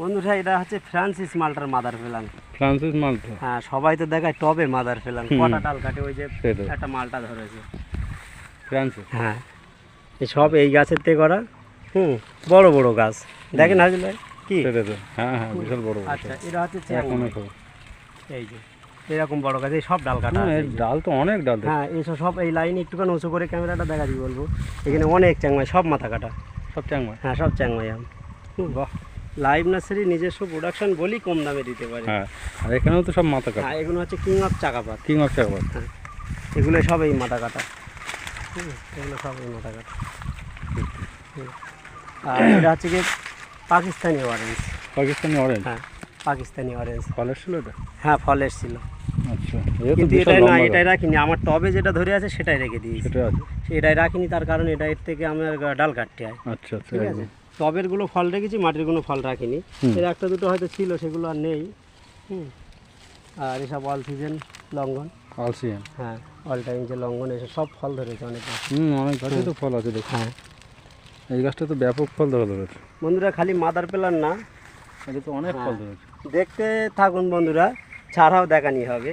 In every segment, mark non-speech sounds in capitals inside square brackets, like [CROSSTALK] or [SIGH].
বন্ধুরা এটা হচ্ছে ফ্রান্সিস মাল্টার মাদার ফেলান। Francis Malta? হ্যাঁ সবাই তো দেখায় টবে মাদার ফেলান। কটা ডাল কাটে ওই যে একটা মালটা ধরেছে। ফ্রান্সিস? হ্যাঁ এই সব এই গাছের থেকে করা। হুম বড় বড় গাছ। দেখেন ভাই কি? হ্যাঁ হ্যাঁ বিশাল বড় আচ্ছা এটা হচ্ছে। এই যে এরকম বড় গাছ এই সব ডাল কাটা। ডাল তো অনেক ডাল হ্যাঁ এইসব সব এই লাইনে একটুখানি উঁচু করে ক্যামেরাটা দেখা দিই বলব। এখানে অনেক চ্যাংমাই সব মাথা কাটা। সব চ্যাংমাই হ্যাঁ সব চ্যাংমাই আম। বাহ। লাইভ নার্সারি নিজস্ব প্রোডাকশন বলি কম দামে দিতে পারে। হ্যাঁ আর এখানেও তো সব মাথা কাটা। হ্যাঁ এগুলো হচ্ছে কিং অফ চাকাপাত। কিং অফ চাকবার এগুলো সব এই মাথা কাটা। এগুলো সব এই মাথা কাটা। আর এটা হচ্ছে কি পাকিস্তানি অরেঞ্জ পাকিস্তানি অরেঞ্জ হ্যাঁ পাকিস্তানি অরেঞ্জ ফলের ছিল এটা? হ্যাঁ ফলের ছিল। আচ্ছা কিন্তু এটাই না এটাই রাখিনি। আমার টবে যেটা ধরে আছে সেটাই রেখে দিয়েছি। সেটা আছে। এটাই রাখিনি তার কারণ এটা এর থেকে আমার ডাল কাটতে হয়। আচ্ছা আচ্ছা ঠিক আছে। টবেরগুলো ফল রেখেছি মাটির কোনো ফল রাখিনি। এর একটা দুটো হয়তো ছিল সেগুলো আর নেই। হুম। আর এসব অল সিজন লঙ্ঘন আলসিয়ান হ্যাঁ অল টাইম যে লঙ্ঘন এসব সব ফল ধরেছে অনেক হুম অনেক গাছে তো ফল আছে দেখুন হ্যাঁ। এই গাছটা তো ব্যাপক ফল ধরা ধরেছে। বন্ধুরা খালি মাদার পেলার না। এটা তো অনেক ফল হ্যাঁ। ধরেছে। দেখতে থাকুন বন্ধুরা ছাড়াও দেখানি হবে।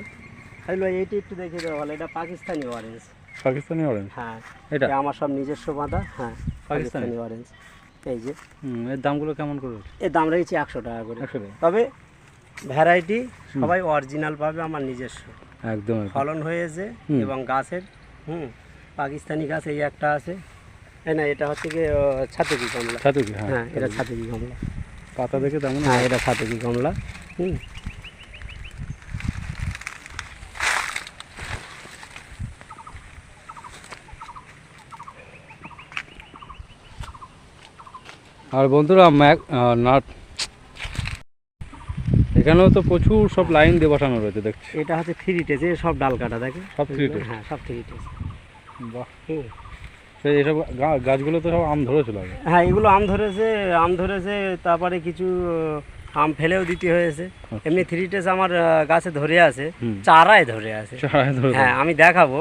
তাহলে এইটি একটু দেখে দেওয়া ভালো এটা পাকিস্তানি অরেঞ্জ পাকিস্তানি অরেঞ্জ হ্যাঁ। এটা? আমার সব নিজস্ব মাদা হ্যাঁ? পাকিস্তানি? অরেঞ্জ এই যে। এর দামগুলো কেমন করে এর দাম রেখেছি একশো টাকা করে। তবে ভ্যারাইটি সবাই অরিজিনাল পাবে আমার নিজস্ব। একদম। ফলন হয়েছে এবং গাছের হুম পাকিস্তানি গাছ এই একটা আছে। না এটা হচ্ছে কি ছাতুকি কমলা। ছাতুকি হ্যাঁ হ্যাঁ এটা ছাতুকি। কমলা। পাতা দেখে তেমন হ্যাঁ। এটা ছাতুকি কমলা। হুম। আর বন্ধুরা ম্যাক নাট। এখানেও তো প্রচুর সব লাইন দিয়ে বসানো রয়েছে দেখছি। এটা হচ্ছে থ্রি টেজে সব ডাল কাটা দেখে। সব three test? হ্যাঁ সব থ্রি টেজ বাহ। এসব গাছগুলো তো সব আম ধরেছিল হ্যাঁ এগুলো আম ধরেছে আম ধরেছে তারপরে কিছু আম ফেলেও দিতে হয়েছে। এমনি থ্রি টেজ আমার গাছে ধরে আছে। চারায় ধরে আছে। হ্যাঁ আমি দেখাবো।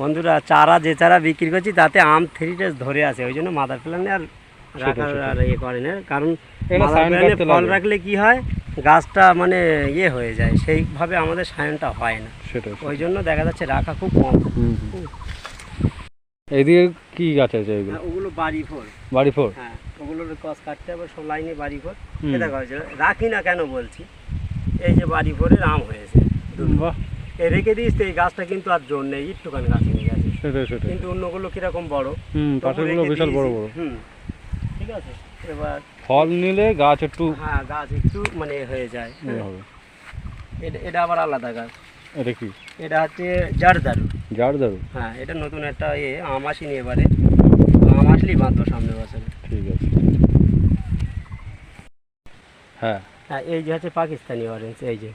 বন্ধুরা চারা যে চারা বিক্রি করছি তাতে আম থ্রি টেস ধরে আছে ওই জন্য মাদার প্ল্যানে আর রাখার আর ইয়ে করে না কারণ প্ল্যানে কাটতে ফল রাখলে কি হয়? গাছটা মানে ইয়ে হয়ে যায় সেইভাবে আমাদের সায়নটা হয় না। সেটাই ওই জন্য দেখা যাচ্ছে রাখা খুব কম। এইদিকে কি গাছ আছে এগুলো? হ্যাঁ, ওগুলো বাড়ি ফোর বাড়ি ফোর হ্যাঁ ওগুলোর কস কাটতে হবে সব লাইনে বাড়ি ফোর। এটা রাখি না কেন বলছি? এই যে বাড়ি ফোরের আম হয়েছে। এ রেখে দিস তো এই গাছটা কিন্তু আর জোর নেই একটুখানি গাছ নিয়ে গেছে। কিন্তু অন্যগুলো কীরকম বড়? হুম তবু বিশাল বড় বড়। হুম। ঠিক আছে? এবার ফল নিলে গাছ একটু হ্যাঁ গাছ একটু মানে হয়ে যায়। ইয়ে এটা এটা আবার আলাদা গাছ। এটা কি? এটা হচ্ছে জারদারু। জার দারু হ্যাঁ এটা নতুন একটা ইয়ে আম আসেনি এবারে। আম আসলেই বাঁধবো সামনে বছরে। ঠিক আছে। হ্যাঁ। হ্যাঁ এই যে হচ্ছে পাকিস্তানি অরেঞ্জ এই যে।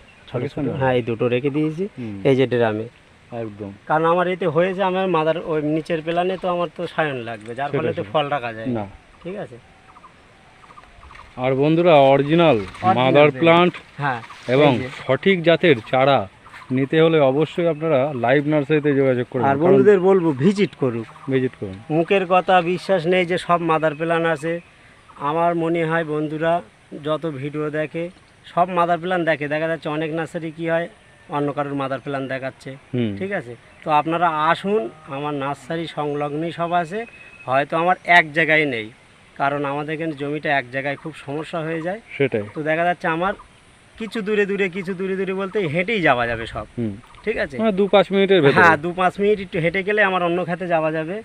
হ্যাঁ এই দুটো রেখে দিয়েছি। এই যে ড্রামে। একদম। কারণ আমার এতে হয়েছে আমার মাদার ওই নিচের প্লানে তো আমার তো সায়ন লাগবে যার ফলে তো ফল রাখা যায়। না। ঠিক আছে? আর বন্ধুরা অরিজিনাল মাদার। প্লান্ট হ্যাঁ এবং সঠিক জাতের চারা নিতে হলে অবশ্যই আপনারা লাইভ নার্সারিতে যোগাযোগ করুন। আর বন্ধুদের বলব ভিজিট করুক। ভিজিট করুন। মুখের কথা বিশ্বাস নেই যে সব মাদার প্ল্যান আছে। আমার মনে হয় বন্ধুরা যত ভিডিও দেখে সব মাদার প্ল্যান দেখে। দেখা যাচ্ছে অনেক নার্সারি কি হয় অন্য কারোর মাদার প্ল্যান দেখাচ্ছে। ঠিক আছে? তো আপনারা আসুন আমার নার্সারি সংলগ্নই সব আছে। হয়তো আমার এক জায়গায় নেই। কারণ আমাদের এখানে জমিটা এক জায়গায় খুব সমস্যা হয়ে যায়। সেটাই। তো দেখা যাচ্ছে আমার কিছু দূরে দূরে কিছু দূরে দূরে বলতে হেঁটেই যাওয়া যাবে সব। ঠিক আছে? মানে দু পাঁচ মিনিটের হ্যাঁ দু পাঁচ মিনিট একটু হেঁটে গেলে আমার অন্য খাতে যাওয়া যাবে।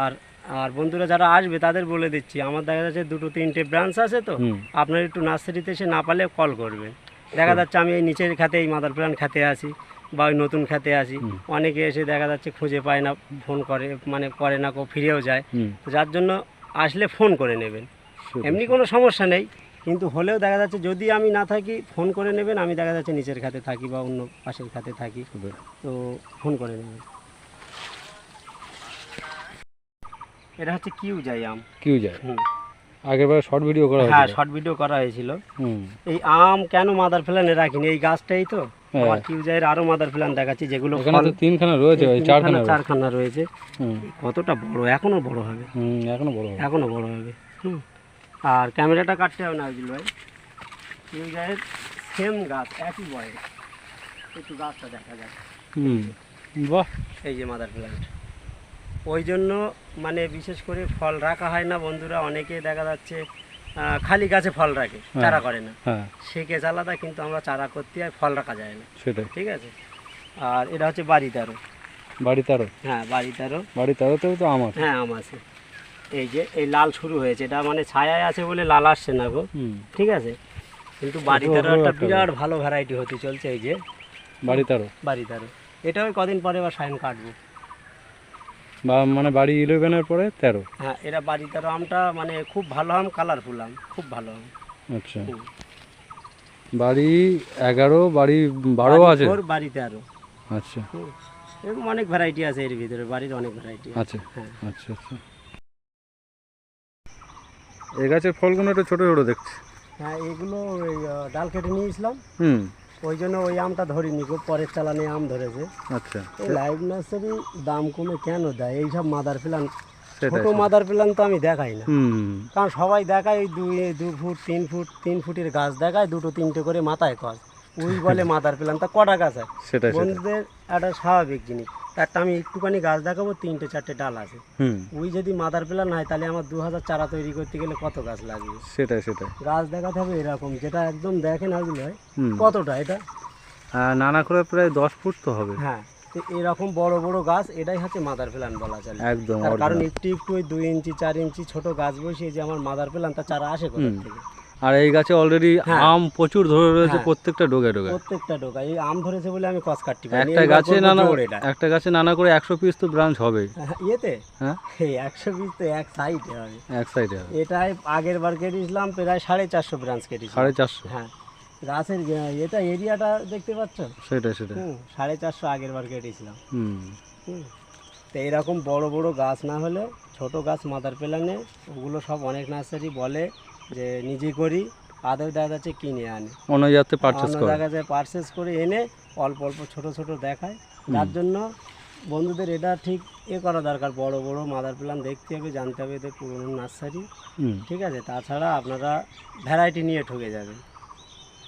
আর আর বন্ধুরা যারা আসবে তাদের বলে দিচ্ছি আমার দেখা যাচ্ছে দুটো তিনটে ব্রাঞ্চ আছে তো। আপনার একটু নার্সারিতে এসে না পারলে কল করবেন। দেখা যাচ্ছে আমি এই নিচের খাতে এই মাদার প্ল্যান খাতে আসি বা ওই নতুন খাতে আসি অনেকে এসে দেখা যাচ্ছে খুঁজে পায় না ফোন করে মানে করে না কেউ ফিরেও যায়। যার জন্য আসলে ফোন করে নেবেন। এমনি কোনো সমস্যা নেই কিন্তু হলেও দেখা যাচ্ছে যদি আমি না থাকি ফোন করে নেবেন আমি দেখা যাচ্ছে নিচের খাতে থাকি বা অন্য পাশের খাতে থাকি। তো ফোন করে নেবেন। এটা হচ্ছে কিউ যাই আম। কিউ হুম। আগেরবার শর্ট ভিডিও করা হ্যাঁ শর্ট ভিডিও করা হয়েছিল। হুম। এই আম কেন মাদার প্ল্যানে রাখিনি? এই গাছটাই তো। আমার মাদার প্ল্যান দেখাচ্ছি যেগুলো এখানে তো তিনখানা রয়েছে ওই চারখানা চারখানা রয়েছে। কতটা বড়? এখনও বড় হবে। হুম এখনও বড় হবে। এখনও বড় হবে। হুম। আর ক্যামেরাটা কাটতে হবে না আজুল ভাই। সেম গাছ একই বয়স। একটু গাছটা দেখা যায় হুম। বাহ। এই যে মাদার প্ল্যান্ট ওই জন্য মানে বিশেষ করে ফল রাখা হয় না বন্ধুরা অনেকে দেখা যাচ্ছে খালি গাছে ফল রাখে হ্যাঁ। চারা করে না। হ্যাঁ। সে কেস আলাদা কিন্তু আমরা চারা করতে আর ফল রাখা যায় না। সেটাই। ঠিক আছে? আর এটা হচ্ছে বাড়ি তারও। বাড়ি তারও হ্যাঁ বাড়ি তারও বাড়ি তারোতেও তো আমার হ্যাঁ আম আছে। এই যে এই লাল শুরু হয়েছে। এটা মানে ছায়ায় আছে বলে লাল আসছে না গো। ঠিক আছে? কিন্তু বাড়ি তারও একটা বিরাট ভালো ভ্যারাইটি হতে চলছে এই যে। বাড়ি তারও বাড়ি এটা ওই কদিন পরে বা সাইন কাটবো। বা মানে বাড়ি ইলেভেনের পরে তেরো? হ্যাঁ এটা বাড়ি তেরো আমটা মানে খুব ভালো আম কালারফুল আম খুব ভালো আম। আচ্ছা। বাড়ি এগারো বাড়ি বারো আছে? ফোর, বাড়িতে আরও আচ্ছা। এরকম অনেক ভ্যারাইটি আছে এর ভিতরে বাড়ির অনেক ভ্যারাইটি আছে। হ্যাঁ। আচ্ছা আচ্ছা। এই গাছের ফলগুলো একটু ছোটো ছোটো দেখছি। হ্যাঁ এগুলো ওই ডাল কেটে নিয়েছিলাম হুম। ওই জন্য ওই আমটা ধরিনি খুব পরের চালানে আম ধরেছে। আচ্ছা। এই লাইভ নার্সারি দাম কমে কেন দেয়? এইসব মাদার প্ল্যান ছোট মাদার প্ল্যান তো আমি দেখাই না। কারণ সবাই দেখায় ওই দুই দু ফুট তিন ফুট তিন ফুটের গাছ দেখায় দুটো তিনটে করে মাথায় কস ওই বলে [LAUGHS] মাদার প্ল্যান তা কটা গাছ সেটাই। বন্ধুদের একটা স্বাভাবিক জিনিস। একটা আমি একটুখানি গাছ দেখাবো তিনটে চারটে ডাল আছে। হুম। ওই যদি মাদার প্ল্যান হয় তাহলে আমার দু হাজার চারা তৈরি করতে গেলে কত গাছ লাগবে? সেটাই সেটাই। গাছ দেখাতে হবে এরকম যেটা একদম দেখেন আসলে হয় কতটা এটা? নানা করে প্রায় দশ ফুট তো হবে। হ্যাঁ তো এরকম বড় বড় গাছ এটাই হচ্ছে মাদার প্ল্যান বলা চলে। একদম কারণ একটু একটু ওই দুই ইঞ্চি চার ইঞ্চি ছোট গাছ বসিয়ে যে আমার মাদার প্ল্যান তার চারা আসে কোথা থেকে? আর এই গাছে অলরেডি হ্যাঁ। আম প্রচুর ধরে রয়েছে হ্যাঁ। প্রত্যেকটা ডোগে ডোগে প্রত্যেকটা ডোকা এই আম ধরেছে বলে আমি কস কাটতে পারি একটা গাছে নানা একটা গাছে নানা করে একশো পিস তো ব্রাঞ্চ হবে। ইয়েতে? হ্যাঁ। একশো পিস তো এক সাইডে হবে। এক সাইডে হবে। এটাই আগের বার কেটেছিলাম প্রায় সাড়ে চারশো ব্রাঞ্চ কেটেছি সাড়ে চারশো? হ্যাঁ। গাছের এটা এরিয়াটা দেখতে পাচ্ছ? সেটাই হুম সাড়ে চারশো আগের বার কেটেছিলাম। হুম। হুম। তো এরকম বড় বড় গাছ না হলে ছোট গাছ মাদার প্ল্যানে ওগুলো সব অনেক নার্সারি বলে যে নিজে করি আদর দেখা যাচ্ছে কিনে আনে। অন্য জায়গাতে পারচেস করে। দেখা যায় পারচেস করে এনে অল্প অল্প ছোট ছোট দেখায়। তার জন্য বন্ধুদের এটা ঠিক এ করা দরকার বড় বড় মাদার প্ল্যান দেখতে হবে জানতে হবে এদের পুরনো নার্সারি ঠিক আছে? তাছাড়া আপনারা ভ্যারাইটি নিয়ে ঠকে যাবেন।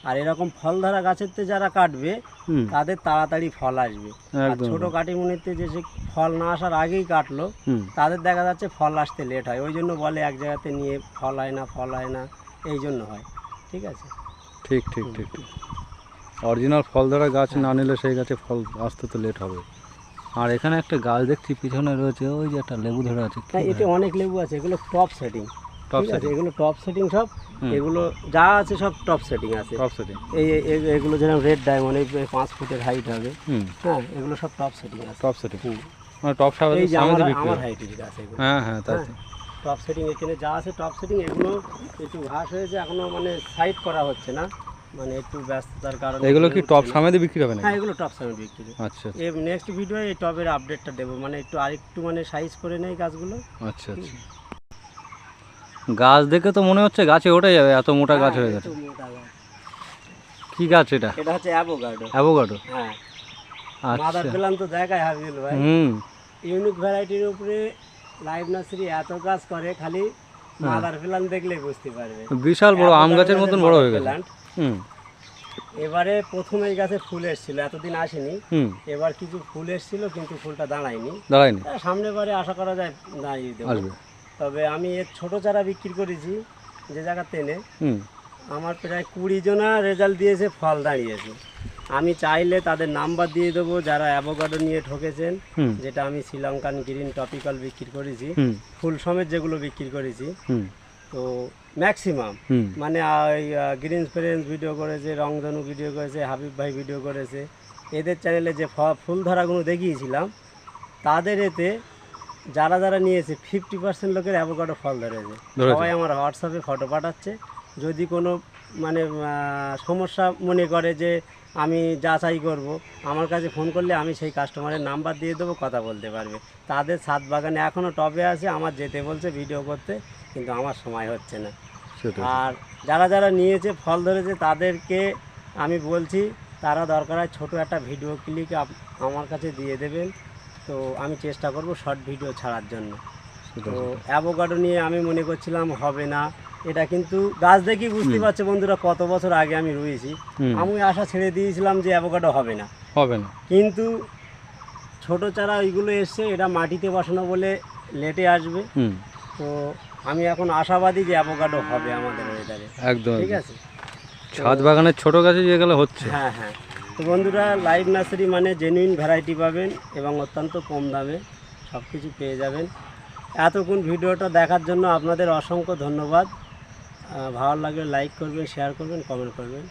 আর এরকম ফল ধরা গাছের তে যারা কাটবে তাদের তাড়াতাড়ি ফল আসবে। আর ছোট কাটিমুনিতে যে সে ফল না আসার আগেই কাটলো তাদের দেখা যাচ্ছে ফল আসতে লেট হয়। ওই জন্য বলে এক জায়গাতে নিয়ে ফল হয় না ফল হয় না এই জন্য হয়। ঠিক আছে? ঠিক ঠিক ঠিক ঠিক। অরিজিনাল ফল ধরা গাছ না নিলে সেই গাছে ফল আসতে তো লেট হবে। আর এখানে একটা গাছ দেখছি পিছনে রয়েছে ওই যে একটা লেবু ধরে আছে। এতে অনেক লেবু আছে এগুলো টপ সেটিং টপ সেটিং এগুলো টপ সেটিং সব এগুলো যা আছে সব টপ সেটিং আছে। টপ সেটিং এই এই- এই- এগুলো যেরকম রেড ডায়মন্ড এই এই পাঁচ ফুটের হাইট হবে। হ্যাঁ এগুলো সব টপ সেটিং আছে। Top setting. মানে টপ সামনে এই আমার আমার হাইটের এগুলো। হ্যাঁ হ্যাঁ তাই টপ সেটিং এখানে যা আছে টপ সেটিং এগুলো একটু ঘাস হয়েছে এখনও মানে সাইড করা হচ্ছে না। মানে একটু ব্যস্ততার কারণে এগুলো কি টপ না। বিক্রি হবে না হ্যাঁ এগুলো টপ সামনে বিক্রি আচ্ছা এর নেক্সট ভিডিও এই টবের আপডেটটা দেবো। মানে একটু আরেকটু মানে সাইজ করে নেই গাছগুলো। আচ্ছা আচ্ছা। গাছ দেখে তো মনে হচ্ছে গাছে ওঠে যাবে এত মোটা গাছ হ্যাঁ, হয়ে গেছে গাছ। কি গাছ এটা? এটা হচ্ছে অ্যাভোকাডো অ্যাভোকাডো হ্যাঁ। আচ্ছা। তো ভাই। হুম। ইউনিক ভ্যারাইটির উপরে লাইভ নার্সারি এত কাজ করে খালি মাদার প্ল্যান দেখলেই বুঝতে পারবে। বিশাল বড় আম গাছের মতন বড় হয়ে plant। হুম। এবারে প্রথমে এই গাছে ফুল এসেছিল এতদিন আসেনি। হুম। এবার কিছু ফুল এসেছিল কিন্তু ফুলটা দাঁড়ায়নি। দাঁড়ায়নি। সামনে বারে আশা করা যায় দাঁড়িয়ে দেবো। তবে আমি এর ছোট চারা বিক্রি করেছি যে জায়গা তেনে আমার প্রায় কুড়ি জনা রেজাল্ট দিয়েছে ফল দাঁড়িয়েছে। আমি চাইলে তাদের নাম্বার দিয়ে দেবো যারা অ্যাভোকাডো নিয়ে ঠকেছেন যেটা আমি শ্রীলঙ্কান গ্রিন টপিক্যাল বিক্রি করেছি। ফুল সমেত যেগুলো বিক্রি করেছি। তো ম্যাক্সিমাম। মানে ওই গ্রিন ফ্রেন্স ভিডিও করেছে রংধনু ভিডিও করেছে হাবিব ভাই ভিডিও করেছে। এদের চ্যানেলে যে ফুল ধরাগুলো দেখিয়েছিলাম তাদের এতে যারা যারা নিয়েছে ফিফটি পার্সেন্ট লোকের অ্যাভোকাডো ফল ধরেছে। সবাই আমার হোয়াটসঅ্যাপে ফটো পাঠাচ্ছে। যদি কোনো মানে সমস্যা মনে করে যে আমি যাচাই করব আমার কাছে ফোন করলে আমি সেই কাস্টমারের নাম্বার দিয়ে দেবো কথা বলতে পারবে। তাদের ছাদ বাগানে এখনও টবে আছে আমার যেতে বলছে ভিডিও করতে কিন্তু আমার সময় হচ্ছে না। আর যারা যারা নিয়েছে ফল ধরেছে তাদেরকে আমি বলছি তারা দরকার হয় ছোটো একটা ভিডিও ক্লিক আমার কাছে দিয়ে দেবেন। তো আমি চেষ্টা করব শর্ট ভিডিও ছাড়ার জন্য। তো অ্যাভোকাডো নিয়ে আমি মনে করছিলাম হবে না। এটা কিন্তু গাছ দেখি বুঝতে পারছে বন্ধুরা কত বছর আগে আমি রয়েছি আমি আশা ছেড়ে দিয়েছিলাম যে অ্যাভোকাডো হবে না। হবে না। কিন্তু ছোট চারা ওইগুলো এসছে এটা মাটিতে বসানো বলে লেটে আসবে। তো আমি এখন আশাবাদী যে অ্যাভোকাডো হবে আমাদের ওয়েদারে একদম ঠিক আছে? ছাদ বাগানের ছোট গাছে যেগুলো হচ্ছে। হ্যাঁ হ্যাঁ। তো বন্ধুরা লাইভ নার্সারি মানে জেনুইন ভ্যারাইটি পাবেন এবং অত্যন্ত কম দামে সব কিছু পেয়ে যাবেন। এতক্ষণ ভিডিওটা দেখার জন্য আপনাদের অসংখ্য ধন্যবাদ। ভালো লাগলে লাইক করবেন শেয়ার করবেন কমেন্ট করবেন।